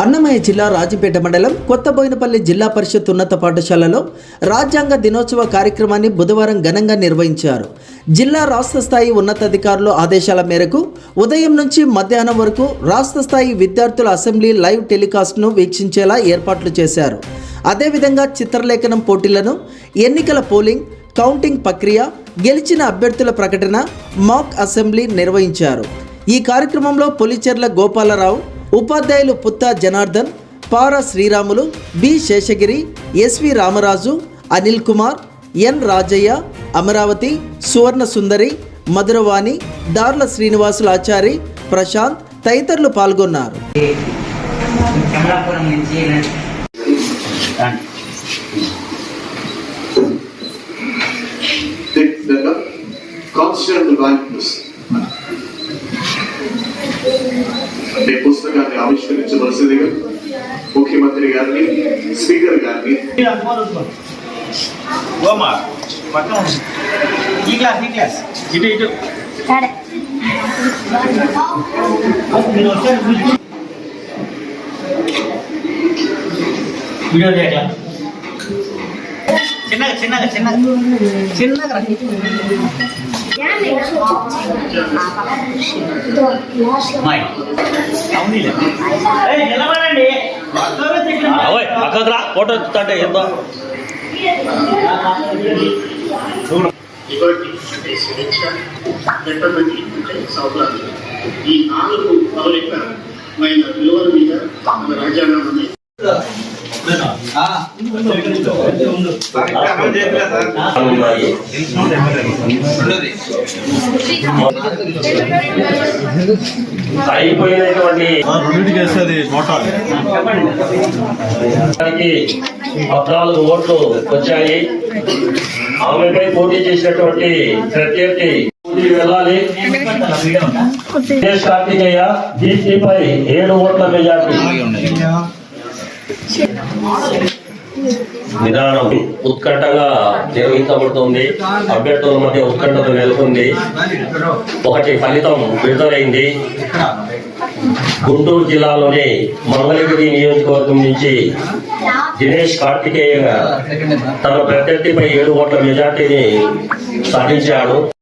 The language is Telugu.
అన్నమయ్య జిల్లా రాజంపేట మండలం కొత్తబోయినపల్లి జిల్లా పరిషత్ ఉన్నత పాఠశాలలో రాజ్యాంగ దినోత్సవ కార్యక్రమాన్ని బుధవారం ఘనంగా నిర్వహించారు. జిల్లా రాష్ట్ర స్థాయి ఉన్నతాధికారుల ఆదేశాల మేరకు ఉదయం నుంచి మధ్యాహ్నం వరకు రాష్ట్ర స్థాయి విద్యార్థుల అసెంబ్లీ లైవ్ టెలికాస్ట్ను వీక్షించేలా ఏర్పాట్లు చేశారు. అదేవిధంగా చిత్రలేఖనం పోటీలను ఎన్నికల పోలింగ్ కౌంటింగ్ ప్రక్రియ గెలిచిన అభ్యర్థుల ప్రకటన మాక్ అసెంబ్లీ నిర్వహించారు. ఈ కార్యక్రమంలో పొలిచెర్ల గోపాలరావు ఉపాధ్యాయులు Putta Janardhan Para Sreeramulu B Seshagiri SV Ramaraju Anil Kumar N Rajaiah Amaravati Suvarna Sundari Madhuravani Darla Srinivasulu Achari Prashanth తదితరులు పాల్గొన్నారు. ఈ పుస్తకాన్ని ఆవిష్కరించవలసిందిగా ముఖ్యమంత్రి గారిని స్పీకర్ గారిని. ఈ క్లాస్ ఈ క్లాస్ ఇటు ఇటు. కూర్చో. వీడియో చేయట్లా చిన్నగా చిన్నగా చిన్నగా. చిన్నగా రా. అమ్మాయి. అవునీలే. ఏయ్, నిలబడండి. పక్కకు తిరిగి ఓయ్ పక్కకు రా ఫోటో అంటే సౌకర్యం ఈ నాలుగు మౌలికమైన విలువల మీద మన రాజ్యాంగం అయిపోయినటువంటి దానికి పద్నాలుగు ఓట్లు వచ్చాయి. ఆమెపై పోటీ చేసినటువంటి ప్రత్యర్థి వెళ్ళాలి. కార్తికేయ దీప్తిపై ఏడు ఓట్ల మెజార్టీ. విధానం ఉత్కంఠగా నిర్వహించబడుతుంది. అభ్యర్థుల మధ్య ఉత్కంఠత నెలకొంది. ఒకటి ఫలితం విడుదలైంది. గుంటూరు జిల్లాలోని మంగళగిరి నియోజకవర్గం నుంచి దినేష్ కార్తికేయ తన ప్రత్యర్థిపై ఏడు ఓట్ల మెజార్టీని సాధించాడు.